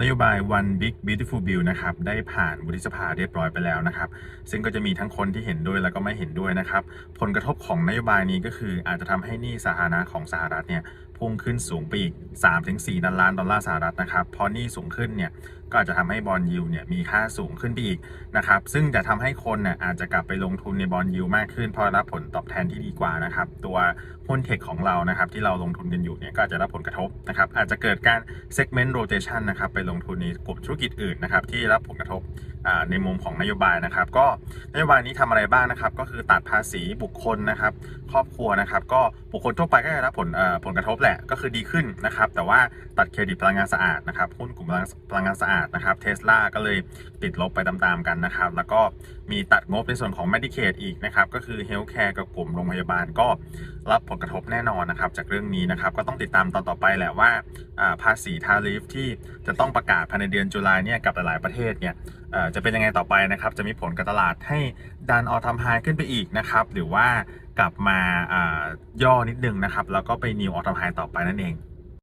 นโยบาย One Big Beautiful Bill นะครับได้ผ่านวุฒิสภาเรียบร้อยไปแล้วนะครับ ซึ่งก็จะมีทั้งคนที่เห็นด้วยแล้วก็ไม่เห็นด้วยนะครับ ผลกระทบของนโยบายนี้ก็คืออาจจะทำให้หนี้สาธารณะของสหรัฐเนี่ย พุ่งขึ้นสูงไปอีก 3-4ล้านล้านดอลลาร์สหรัฐนะครับพอหนี้สูงขึ้นเนี่ยก็อาจจะทำให้บอลยูเนี่ยมีค่าสูงขึ้นไปอีกนะครับซึ่งจะทำให้คนเนี่ยอาจจะกลับไปลงทุนในบอลยูมากขึ้นเพราะรับผลตอบแทนที่ดีกว่านะครับตัวหุ้นเทคของเรานะครับที่เราลงทุนกันอยู่เนี่ยก็จะรับผลกระทบนะครับอาจจะเกิดการ segment rotation นะครับไปลงทุนในกลุ่มธุรกิจอื่นนะครับที่รับผลกระทบ ในมุมของนโยบายนะครับ ก็นโยบายนี้ทำอะไรบ้างนะครับ ก็คือตัดภาษีบุคคลนะครับ ครอบครัวนะครับ ก็บุคคลทั่วไปก็จะรับผลผลกระทบแหละก็คือดีขึ้นนะครับ แต่ว่าตัดเครดิตพลังงานสะอาดนะครับหุ้นกลุ่มพลังงานสะอาดนะครับเทสลาก็เลยติดลบไปตามๆกันนะครับ แล้วก็มีตัดงบในส่วนของ Medicaid อีกนะครับ ก็คือ Healthcare กับกลุ่มโรงพยาบาลก็รับผลกระทบแน่นอนนะครับจากเรื่องนี้นะครับก็ต้องติดตามตอนต่อไปแหละว่าภาษีทาริฟที่จะต้องประกาศภายในเดือนตุลาเนี่ยกับหลายๆประเทศเนี่ยจะเป็นยังไงต่อไปนะครับ จะมีผลกับตลาดให้ดันออทำไฮขึ้นไปอีกนะครับ หรือว่ากลับมาย่อนิดนึงนะครับ แล้วก็ไปนิวออทำไฮต่อไปนั่นเอง